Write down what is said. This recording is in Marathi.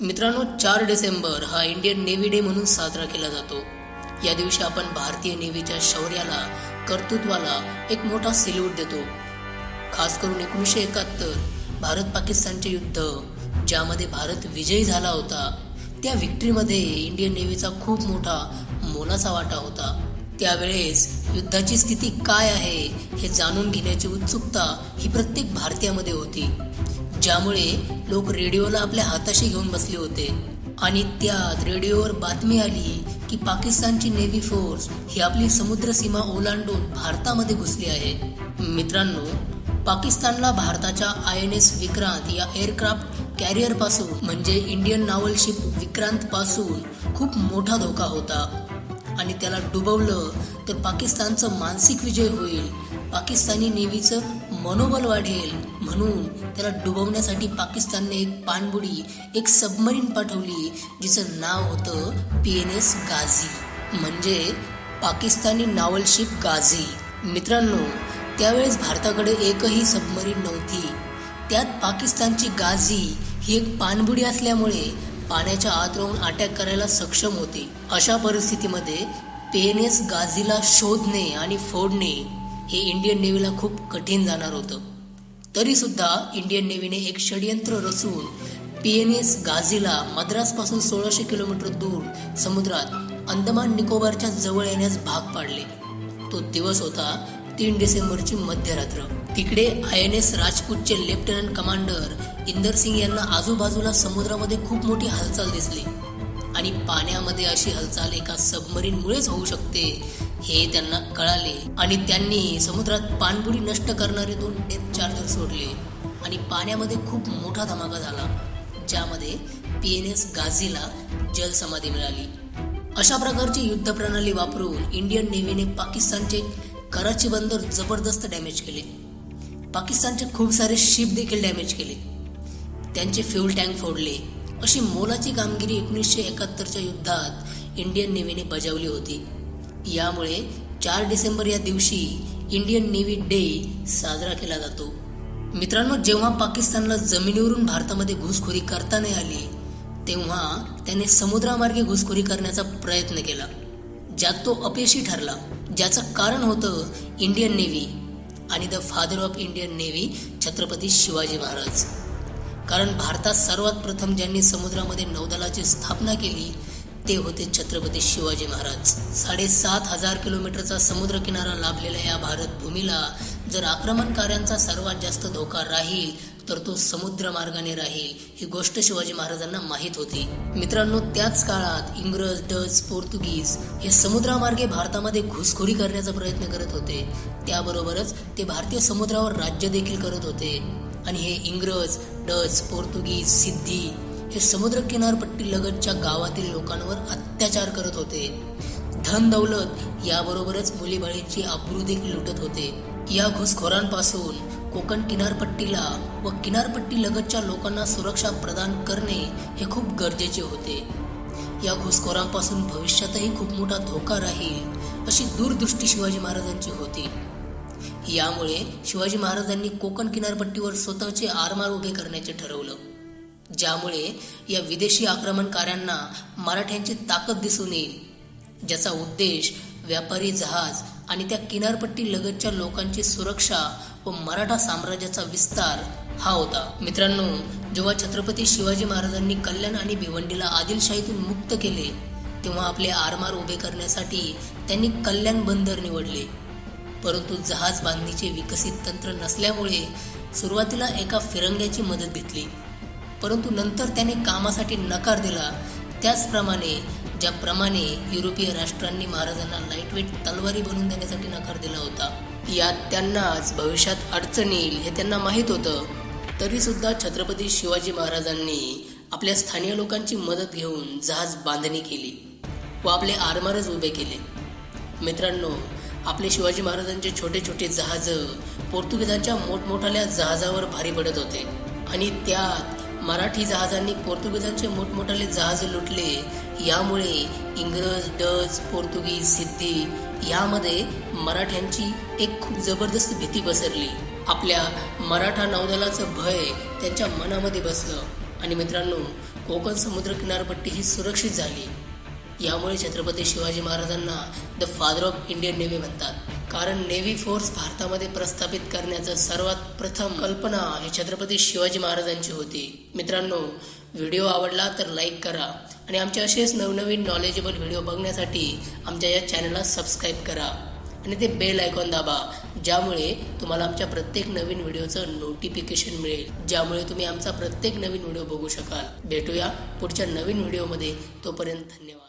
मित्रांनो चार डिसेंबर हा इंडियन नेव्ही डे म्हणून साजरा केला जातो. या दिवशी आपण भारतीय नेव्हीच्या शौर्याला कर्तृत्वाला एक मोठा सेल्यूट देतो. खास करून एकोणीसशे एकाहत्तर भारत पाकिस्तानचे युद्ध ज्यामध्ये भारत विजयी झाला होता त्या विक्ट्रीमध्ये इंडियन नेव्हीचा खूप मोठा मोलाचा वाटा होता. त्यावेळेस युद्धाची स्थिती काय आहे हे जाणून घेण्याची उत्सुकता ही प्रत्येक भारतीयामध्ये होती. ज्यामुळे लोक रेडिओला आपल्या हाताशी घेऊन बसले होते. आणि त्यात रेडिओवर बातमी आली की पाकिस्तानची नेव्ही फोर्स ही आपली समुद्र सीमा ओलांडून भारतामध्ये घुसली आहे. मित्रांनो पाकिस्तानला भारताच्या आय एन एस विक्रांत या एअरक्राफ्ट कॅरियरपासून म्हणजे इंडियन नावल शिप विक्रांत पासून खूप मोठा धोका होता. आणि त्याला डुबवलं तर पाकिस्तानचं मानसिक विजय होईल. पाकिस्तानी नेव्हीचं मनोबल वाढेल म्हणून त्याला डुबवण्यासाठी पाकिस्तानने एक पाणबुडी एक सबमरीन पाठवली जिचं नाव होतं पी एन एस गाझी. म्हणजे पाकिस्तानी नावलशिप गाझी. मित्रांनो त्यावेळेस भारताकडे एकही सबमरीन नव्हती. त्यात पाकिस्तानची गाझी ही एक पाणबुडी असल्यामुळे पाण्याच्या आत राहून अटॅक करायला सक्षम होते. अशा परिस्थितीमध्ये पेनेस गाझीला शोधणे आणि फोडणे हे इंडियन नेव्हीला खूप कठीण जाणार होतं. तरी सुद्धा इंडियन नेव्हीने एक षडयंत्र रचून पीएनएस गाझीला मद्रासपासून सोळाशे किलोमीटर दूर समुद्रात अंदमान निकोबारच्या जवळ येण्यास भाग पाडले. तो दिवस होता तीन डिसेंबरची मध्यरात्र. तिकडे आय एन एस राजपूतचे लेफ्टनंट कमांडर इंदर सिंग यांना आजूबाजूला समुद्रामध्ये खूप मोठी हालचाल दिसली. आणि पाण्यामध्ये अशी हालचाल एका सबमरीनमुळेच होऊ शकते हे त्यांना कळाले. आणि त्यांनी समुद्रात पाणबुडी नष्ट करणारे दोन डेथ चार्जर सोडले. आणि पाण्यामध्ये खूप मोठा धमाका झाला ज्यामध्ये पी एन एस गाझीला जलसमाधी मिळाली. अशा प्रकारची युद्ध प्रणाली वापरून इंडियन नेव्हीने पाकिस्तानचे कराची बंदर जबरदस्त डॅमेज केले. पाकिस्तानचे खूप सारे शिप देखील डॅमेज केले. त्यांचे फ्युल टँक फोडले. अशी मोलाची कामगिरी एकोणीसशे एकाहत्तरच्या युद्धात इंडियन नेव्हीने बजावली होती. यामुळे चार डिसेंबर या दिवशी इंडियन नेव्ही डे साजरा केला जातो. मित्रांनो जेव्हा पाकिस्तानला जमिनीवरून भारतामध्ये घुसखोरी करता नाही आली तेव्हा त्याने समुद्रामार्गे घुसखोरी करण्याचा प्रयत्न केला ज्यात तो अपयशी ठरला ज्याचं कारण होतं इंडियन नेव्ही आणि the father of Indian navy Chhatrapati Shivaji Maharaj. कारण भारतात सर्वात प्रथम ज्यांनी समुद्रामध्ये नौदलाची स्थापना केली ते होते छत्रपती शिवाजी महाराज. साडेसात हजार किलोमीटरचा समुद्र किनारा लाभलेल्या या भारत भूमीला जर आक्रमणकार्यांचा सर्वात जास्त धोका राहील तर तो समुद्र मार्गाने राहील ही गोष्ट शिवाजी महाराजांना माहीत होती. मित्रांनो त्याच काळात इंग्रज डच पोर्तुगीज हे समुद्रामार्गे भारतामध्ये घुसखोरी करण्याचा प्रयत्न करत होते. त्याबरोबरच ते भारतीय समुद्रावर राज्य देखील करत होते. आणि हे इंग्रज डच पोर्तुगीज सिद्धी हे समुद्र किनारपट्टी लगतच्या गावातील लोकांवर अत्याचार करत होते. धन दौलत याबरोबरच मुलीबाळींची आबरू देखील लुटत होते. या घुसखोरांपासून कोकण किनारपट्टीला व किनारपट्टी लगतच्या लोकांना सुरक्षा प्रदान करणे हे खूप गरजेचे होते. या घुसखोरांपासून भविष्यातही खूप मोठा धोका राहील अशी दूरदृष्टी शिवाजी महाराजांची होती. यामुळे शिवाजी महाराजांनी कोकण किनारपट्टीवर स्वतःचे आरमार उभे करण्याचे ठरवलं. ज्यामुळे या विदेशी आक्रमणकाऱ्यांना मराठ्यांची ताकद दिसून येईल ज्याचा उद्देश व्यापारी जहाज आणि त्या किनारपट्टी लगतच्या लोकांची सुरक्षा व मराठा साम्राज्याचा विस्तार हा होता. मित्रांनो जेव्हा छत्रपती शिवाजी महाराजांनी कल्याण आणि भिवंडीला आदिलशाहीतून मुक्त केले तेव्हा आपले आरमार उभे करण्यासाठी त्यांनी कल्याण बंदर निवडले. परंतु जहाज बांधणीचे विकसित तंत्र नसल्यामुळे सुरुवातीला एका फिरंग्याची मदत घेतली. परंतु नंतर त्याने कामासाठी नकार दिला. त्याचप्रमाणे ज्याप्रमाणे युरोपीय राष्ट्रांनी महाराजांना लाईटवेट तलवारी बनवून देण्यासाठी नकार दिला होता यात त्यांनाच भविष्यात अडचण येईल हे त्यांना माहीत होतं. तरी सुद्धा छत्रपती शिवाजी महाराजांनी आपल्या स्थानीय लोकांची मदत घेऊन जहाज बांधणी केली व आपले आरमारच उभे केले. मित्रांनो आपले शिवाजी महाराजांचे छोटे छोटे जहाज पोर्तुगीजांच्या मोठमोठाल्या जहाजावर भारी पडत होते. आणि त्यात मराठी जहाजांनी पोर्तुगीजांचे मोठमोठाले जहाज लुटले. यामुळे इंग्रज डच पोर्तुगीज सिद्धी यामध्ये मराठ्यांची एक खूप जबरदस्त भीती पसरली. आपल्या मराठा नौदलाचं भय त्यांच्या मनामध्ये बसलं. आणि मित्रांनो कोकण समुद्र किनारपट्टी ही सुरक्षित झाली. यामुळे छत्रपती शिवाजी महाराजांना the father of Indian navy म्हणतात. कारण नेव्ही फोर्स भारतामध्ये प्रस्थापित करण्याचं सर्वात प्रथम कल्पना ही छत्रपती शिवाजी महाराजांची होती. मित्रांनो व्हिडिओ आवडला तर लाईक करा आणि आमचे असेच नवनवीन नॉलेजेबल व्हिडिओ बघण्यासाठी आमच्या या चॅनलला सबस्क्राईब करा आणि ते बेल आयकॉन दाबा ज्यामुळे तुम्हाला आमच्या प्रत्येक नवीन व्हिडिओचं नोटिफिकेशन मिळेल. ज्यामुळे तुम्ही आमचा प्रत्येक नवीन व्हिडिओ बघू शकाल. भेटूया पुढच्या नवीन व्हिडिओमध्ये. तोपर्यंत धन्यवाद.